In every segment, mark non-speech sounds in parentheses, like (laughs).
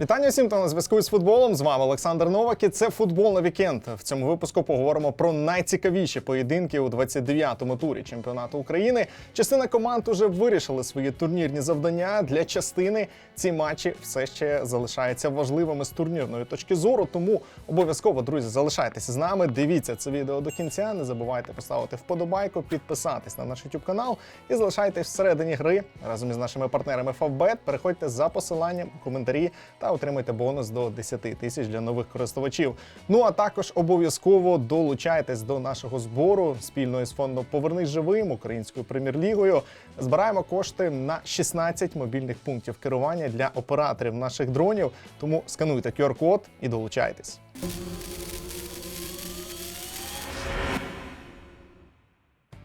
Вітання всім, хто на зв'язку з футболом. З вами Олександр Новак і це футбол на вікенд. В цьому випуску поговоримо про найцікавіші поєдинки у 29-му турі чемпіонату України. Частина команд уже вирішили свої турнірні завдання. Для частини ці матчі все ще залишаються важливими з турнірної точки зору. Тому обов'язково, друзі, залишайтеся з нами. Дивіться це відео до кінця. Не забувайте поставити вподобайку, підписатись на наш YouTube канал і залишайтесь всередині гри разом із нашими партнерами Favbet. Переходьте за посиланням у коментарі та отримайте бонус до 10 тисяч для нових користувачів. Ну а також обов'язково долучайтесь до нашого збору спільно із фондом Повернись живим українською прем'єр-лігою. Збираємо кошти на 16 мобільних пунктів керування для операторів наших дронів. Тому скануйте QR-код і долучайтесь.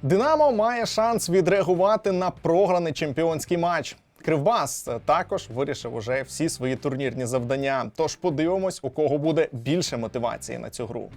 Динамо має шанс відреагувати на програний чемпіонський матч. Кривбас також вирішив уже всі свої турнірні завдання. Тож подивимось, у кого буде більше мотивації на цю гру.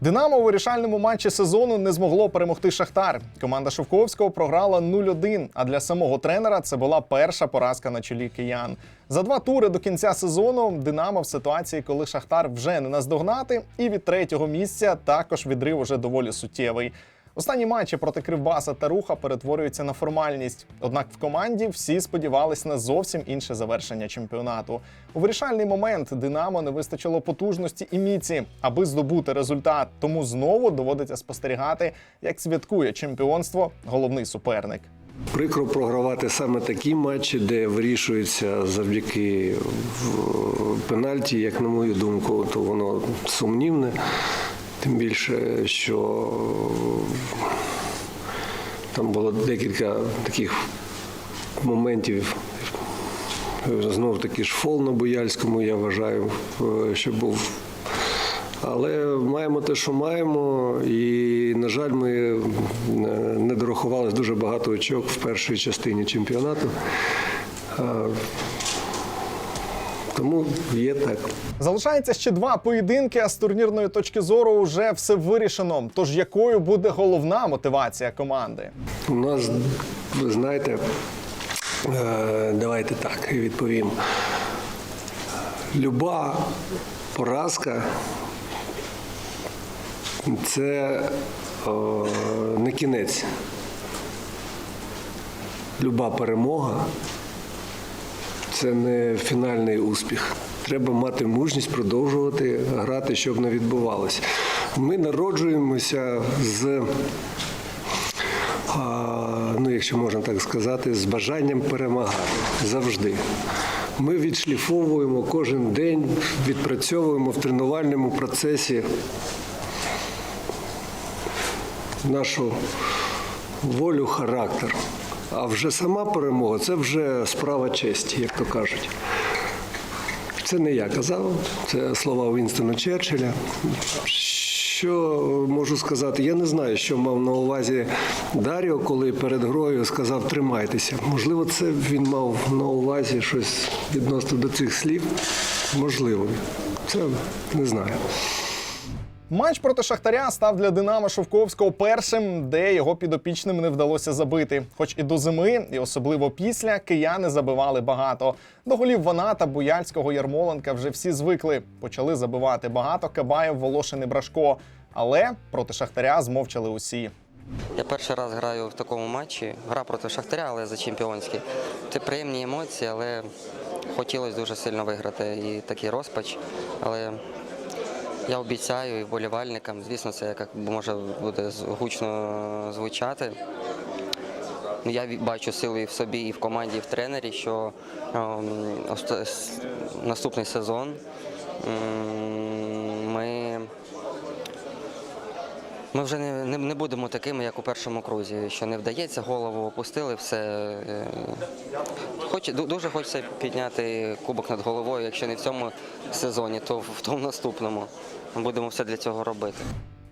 Динамо у вирішальному матчі сезону не змогло перемогти Шахтар. Команда Шовковського програла 0-1, А для самого тренера це була перша поразка на чолі киян. За два тури до кінця сезону Динамо в ситуації, коли Шахтар вже не наздогнати, і від третього місця також відрив уже доволі суттєвий. Останні матчі проти Кривбаса та Руха перетворюються на формальність. Однак в команді всі сподівались на зовсім інше завершення чемпіонату. У вирішальний момент Динамо не вистачило потужності і міці, аби здобути результат. Тому знову доводиться спостерігати, як святкує чемпіонство головний суперник. Прикро програвати саме такі матчі, де вирішується завдяки пенальті, як на мою думку, то воно сумнівне. Тим більше, що там було декілька таких моментів. Знов таки ж фол на Бояльському, я вважаю, е, що був але маємо те, що маємо, і, на жаль, ми е, не дорахували дуже багато очок в першій частині чемпіонату. Тому є так. Залишається ще два поєдинки, а з турнірної точки зору вже все вирішено. Тож якою буде головна мотивація команди? У нас, ви знаєте, е, давайте так відповім. Люба поразка це не кінець. Люба перемога це не фінальний успіх. Треба мати мужність продовжувати грати, щоб не відбувалося. Ми народжуємося з ну, якщо можна так сказати, з бажанням перемагати завжди. Ми відшліфовуємо кожен день, відпрацьовуємо в тренувальному процесі нашу волю, характер. А вже сама перемога це вже справа честі, як то кажуть. Це не я казав, це слова Вінстона Черчилля. Що можу сказати? Я не знаю, що мав на увазі Даріо, коли перед грою сказав тримайтеся. Можливо, це він мав на увазі щось відносно до цих слів. Можливо, це не знаю. Матч проти Шахтаря став для Динамо Шовковського першим, де його підопічним не вдалося забити. Хоч і до зими, і особливо після, кияни забивали багато. До голів Ваната, Буяльського, Ярмоленка вже всі звикли. Почали забивати багато Кабаєв, Волошин Брашко. Але проти Шахтаря змовчали усі. Я перший раз граю в такому матчі. Гра проти Шахтаря, але за чемпіонський. Це приємні емоції, але хотілося дуже сильно виграти і такий розпач. Але я обіцяю і вболівальникам, звісно, це як може буде гучно звучати. Ну, Я бачу сили і в собі, і в команді, і в тренері, що ем, наступний сезон м, ми ми вже не, не, не будемо такими, як у першому крузі, що не вдається, голову опустили, все. е, Хоч, дуже хочеться підняти кубок над головою, якщо не в цьому сезоні, то в в тому наступному. Ми будемо все для цього робити.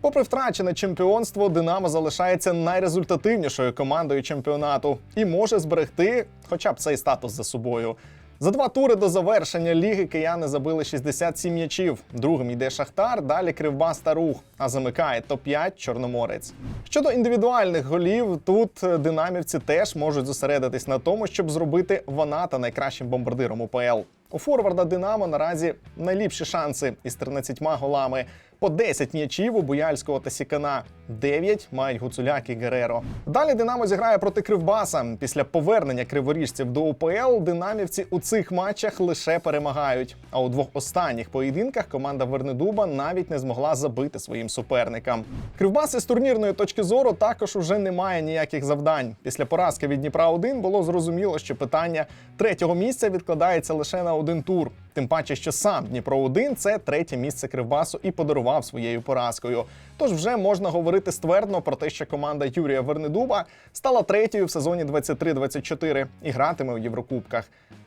Попри втрачене чемпіонство, Динамо залишається найрезультативнішою командою чемпіонату і може зберегти хоча б цей статус за собою. За два тури до завершення ліги кияни забили 67 м'ячів. Другим йде Шахтар, далі Кривбас та Рух, а замикає топ-5 Чорноморець. Щодо індивідуальних голів, тут динамівці теж можуть зосередитись на тому, щоб зробити Ваната найкращим бомбардиром УПЛ. У форварда Динамо наразі найліпші шанси із 13 голами. По 10 м'ячів у Буяльського та Сікана. 9 мають Гуцуляк і Гереро. Далі Динамо зіграє проти Кривбаса. Після повернення криворіжців до УПЛ динамівці у цих матчах лише перемагають. А у двох останніх поєдинках команда Вернедуба навіть не змогла забити своїм суперникам. Кривбас із турнірної точки зору також уже не має ніяких завдань. Після поразки від Дніпра 1 було зрозуміло, що питання третього місця відкладається лише на один тур. Тим паче, що сам Дніпро 1 це третє місце Кривбасу і подарував своєю поразкою. Тож вже можна говорити ствердно про те, що команда Юрія Вернедуба стала третьою в сезоні 23-24 і гратиме у Єврокубках.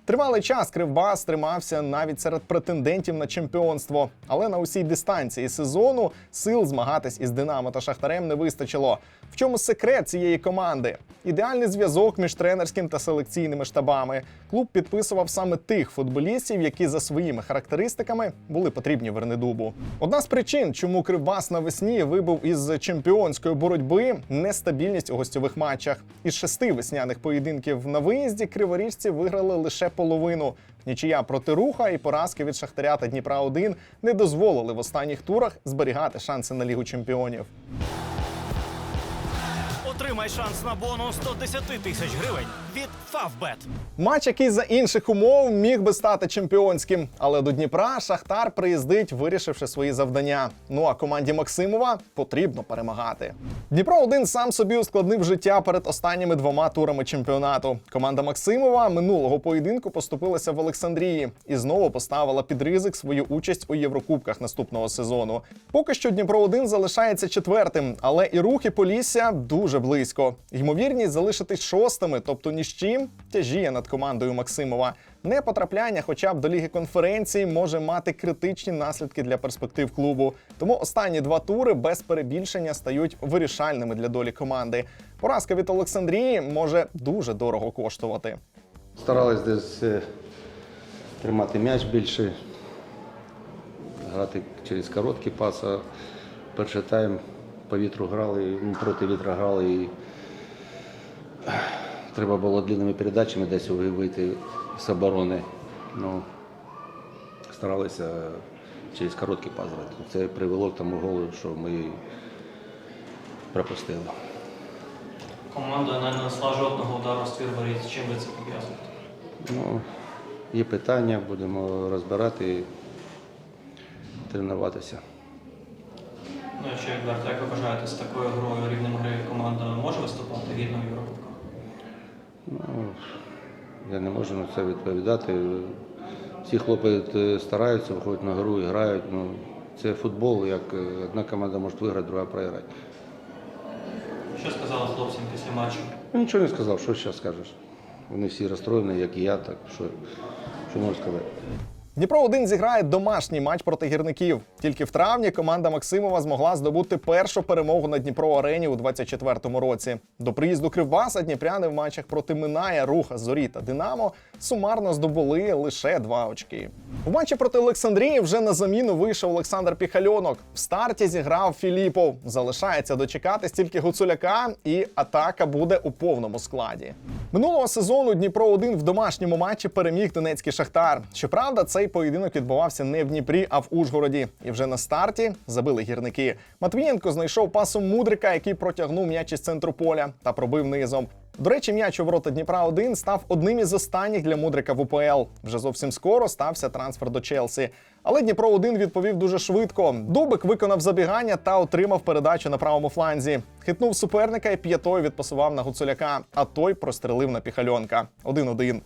Тривалий час Кривбас тримався навіть серед претендентів на чемпіонство, але на усій дистанції сезону сил змагатись із Динамо та Шахтарем не вистачило. В чому секрет цієї команди? Ідеальний зв'язок між тренерським та селекційними штабами. Клуб підписував саме тих футболістів, які за своїми характеристиками були потрібні Вернедубу. Одна з причин, чому Кривбас навесні вибув із чемпіонської боротьби нестабільність у гостьових матчах. Із шести весняних поєдинків на виїзді криворіжці виграли лише половину. Нічия проти руха і поразки від Шахтаря та Дніпра 1 не дозволили в останніх турах зберігати шанси на лігу чемпіонів. Отримай шанс на бонус 110 тисяч гривень від Favbet. Матч, який за інших умов міг би стати чемпіонським, але до Дніпра Шахтар приїздить, вирішивши свої завдання. Ну а команді Максимова потрібно перемагати. Дніпро 1 сам собі ускладнив життя перед останніми двома турами чемпіонату. Команда Максимова минулого поєдинку поступилася в Олександрії і знову поставила під ризик свою участь у Єврокубках наступного сезону. Поки що Дніпро 1 залишається четвертим, але і рухи Полісся дуже близько. Ймовірність залишитись шостими, тобто ні з чим, тяжіє над командою Максимова. Непотрапляння хоча б до ліги конференції може мати критичні наслідки для перспектив клубу. Тому останні два тури без перебільшення стають вирішальними для долі команди. Поразка від Олександрії може дуже дорого коштувати. Старались десь е, тримати м'яч більше, грати через короткі паси. А Перший тайм по вітру грали, ну, проти вітра грали і треба було длинними передачами десь вийти з оборони. Ну, старалися через короткий пас грати. Це привело к тому голу, що ми пропустили. Команда не нанесла жодного удару з твір воріт. З чим ви це пов'язуєте? Ну, є питання, будемо розбирати і тренуватися. Ну, якщо як ви вважаєте, з такою грою рівнем гри команда може виступати? Ну, я не можу на це відповідати. Всі хлопці е, стараються, виходять на гру і грають. Ну, це футбол, як е, одна команда може виграти, друга програти. Що сказали хлопцям після матчу? Ну, нічого не сказав, що зараз скажеш. Вони всі розстроєні, як і я, так що, що можу сказати. Дніпро 1 зіграє домашній матч проти гірників. Тільки в травні команда Максимова змогла здобути першу перемогу на Дніпро Арені у 24-му році. До приїзду Кривбаса дніпряни в матчах проти Миная, Руха, Зорі та Динамо сумарно здобули лише два очки. У матчі проти Олександрії вже на заміну вийшов Олександр Піхальонок. В старті зіграв Філіпов. Залишається дочекатись тільки Гуцуляка, і атака буде у повному складі. Минулого сезону Дніпро 1 в домашньому матчі переміг Донецький Шахтар. Щоправда, цей поєдинок відбувався не в Дніпрі, а в Ужгороді. І вже на старті забили гірники. Матвієнко знайшов пасом мудрика, який протягнув м'яч із центру поля та пробив низом. До речі, м'яч у ворота Дніпра 1 став одним із останніх для мудрика в УПЛ. Вже зовсім скоро стався трансфер до Челсі. Але Дніпро 1 відповів дуже швидко. Дубик виконав забігання та отримав передачу на правому фланзі. Хитнув суперника і п'ятою відпасував на Гуцуляка, а той прострелив на піхальонка. 1-1.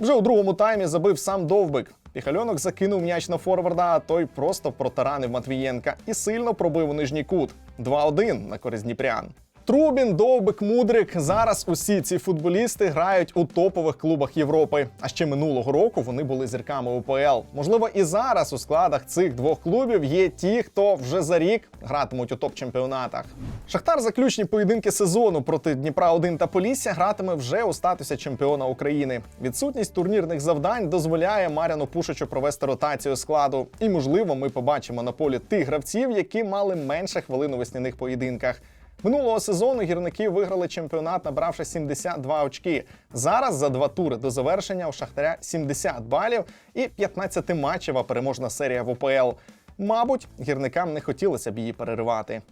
Вже у другому таймі забив сам Довбик. Піхальонок закинув м'яч на форварда, а той просто протаранив Матвієнка і сильно пробив у нижній кут. 2-1 на користь Дніпрян. Трубін, Довбик, Мудрик. Зараз усі ці футболісти грають у топових клубах Європи. А ще минулого року вони були зірками УПЛ. Можливо, і зараз у складах цих двох клубів є ті, хто вже за рік гратимуть у топ-чемпіонатах. Шахтар заключні поєдинки сезону проти Дніпра 1 та Полісся гратиме вже у статусі чемпіона України. Відсутність турнірних завдань дозволяє Маряну Пушичу провести ротацію складу. І можливо, ми побачимо на полі тих гравців, які мали менше хвилин у весняних поєдинках. Минулого сезону гірники виграли чемпіонат, набравши 72 очки. Зараз за два тури до завершення у Шахтаря 70 балів і 15-матчева переможна серія в ОПЛ. Мабуть, гірникам не хотілося б її переривати.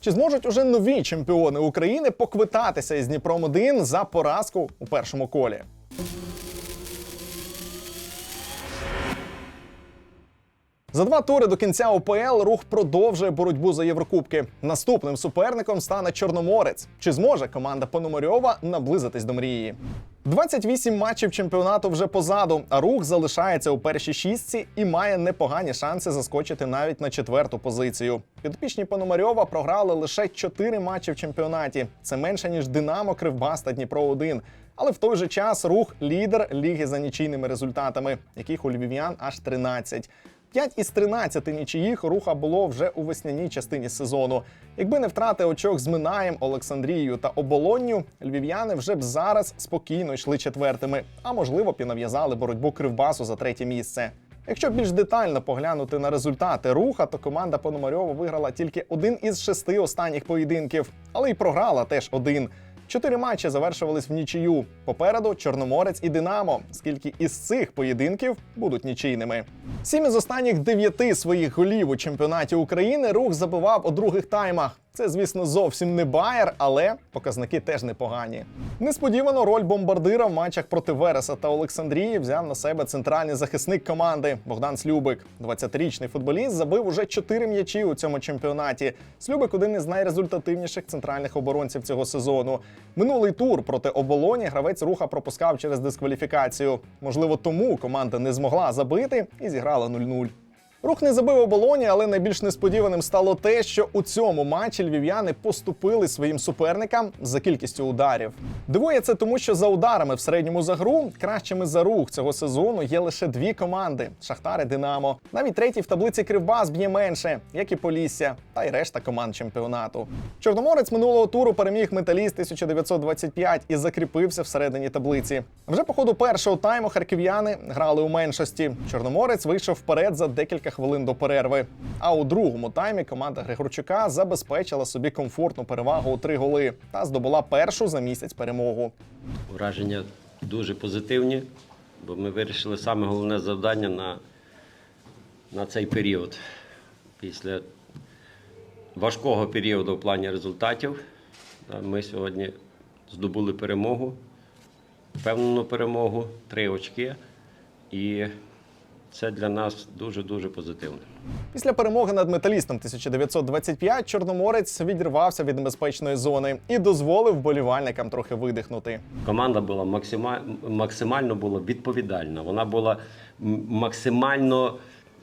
Чи зможуть уже нові чемпіони України поквитатися із Дніпром 1 за поразку у першому колі? За два тури до кінця ОПЛ рух продовжує боротьбу за Єврокубки. Наступним суперником стане Чорноморець. Чи зможе команда Пономарьова наблизитись до мрії? 28 матчів чемпіонату вже позаду, а рух залишається у першій шістці і має непогані шанси заскочити навіть на четверту позицію. Підопічні Пономарьова програли лише 4 матчі в чемпіонаті. Це менше ніж Динамо, Кривбас та Дніпро 1 Але в той же час рух лідер ліги за нічийними результатами, яких у львів'ян аж 13. 5 із 13 нічиїх руха було вже у весняній частині сезону. Якби не втрати очок з Минаєм, Олександрією та Оболонню, львів'яни вже б зараз спокійно йшли четвертими, а можливо, нав'язали боротьбу Кривбасу за третє місце. Якщо більш детально поглянути на результати руха, то команда Пономарьова виграла тільки один із шести останніх поєдинків, але й програла теж один. Чотири матчі завершувались в нічию. Попереду Чорноморець і Динамо. Скільки із цих поєдинків будуть нічийними? Сім із останніх дев'яти своїх голів у чемпіонаті України рух забивав у других таймах. Це, звісно, зовсім не Байер, але показники теж непогані. Несподівано роль бомбардира в матчах проти Вереса та Олександрії взяв на себе центральний захисник команди Богдан Слюбик. 20-річний футболіст забив уже 4 м'ячі у цьому чемпіонаті. Слюбик один із найрезультативніших центральних оборонців цього сезону. Минулий тур проти оболоні гравець руха пропускав через дискваліфікацію. Можливо, тому команда не змогла забити і зіграла 0-0. Рух не забив оболоні, але найбільш несподіваним стало те, що у цьому матчі львів'яни поступили своїм суперникам за кількістю ударів. Дивує це тому, що за ударами в середньому за гру кращими за рух цього сезону є лише дві команди Шахтар і Динамо. Навіть третій в таблиці Кривбас б'є менше, як і Полісся, та й решта команд чемпіонату. Чорноморець минулого туру переміг металіст 1925 і закріпився всередині таблиці. Вже по ходу першого тайму харків'яни грали у меншості. Чорноморець вийшов вперед за декілька хвилин до перерви. А у другому таймі команда Григорчука забезпечила собі комфортну перевагу у три голи та здобула першу за місяць перемогу. Враження дуже позитивні, бо ми вирішили саме головне завдання на, на цей період. Після важкого періоду в плані результатів ми сьогодні здобули перемогу, впевнену перемогу, три очки. І це для нас дуже-дуже позитивно. Після перемоги над металістом 1925 Чорноморець відірвався від небезпечної зони і дозволив болівальникам трохи видихнути. Команда була максимально, максимально була відповідальна. Вона була максимально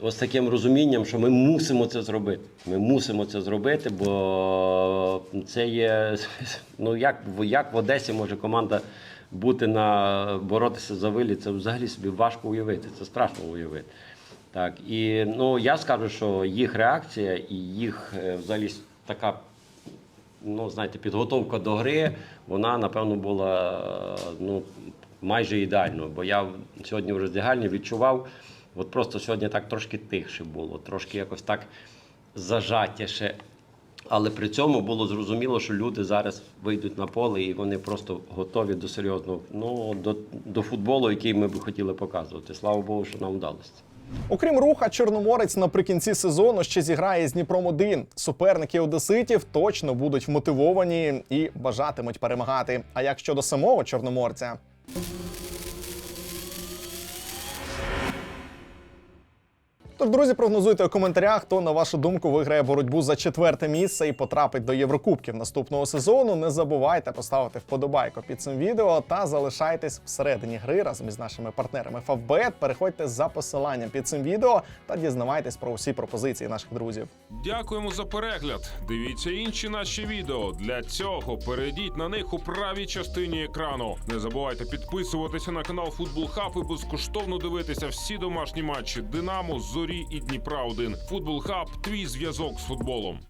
ось таким розумінням, що ми мусимо це зробити. Ми мусимо це зробити, бо це є. (laughs) Ну як, в- як в Одесі може команда бути на боротися за виліт, це взагалі собі важко уявити. Це страшно уявити. Так, і ну я скажу, що їх реакція і їх е, взагалі така ну, знаєте, підготовка до гри, вона, напевно, була е, ну, майже ідеальною. Бо я сьогодні в роздягальні відчував, от просто сьогодні так трошки тихше було, трошки якось так зажатіше. Але при цьому було зрозуміло, що люди зараз вийдуть на поле і вони просто готові до серйозного ну, до, до футболу, який ми б хотіли показувати. Слава Богу, що нам вдалося. Окрім руха, Чорноморець наприкінці сезону ще зіграє з Дніпром 1 Суперники одеситів точно будуть вмотивовані і бажатимуть перемагати. А як щодо самого чорноморця? Тож, друзі, прогнозуйте у коментарях, хто на вашу думку виграє боротьбу за четверте місце і потрапить до Єврокубків наступного сезону. Не забувайте поставити вподобайку під цим відео та залишайтесь всередині гри разом із нашими партнерами Favbet. Переходьте за посиланням під цим відео та дізнавайтесь про усі пропозиції наших друзів. Дякуємо за перегляд. Дивіться інші наші відео. Для цього перейдіть на них у правій частині екрану. Не забувайте підписуватися на канал Футбол Хаб і безкоштовно дивитися всі домашні матчі Динамо, Зорі і Дніпра 1 Футбол Хаб твій зв'язок з футболом.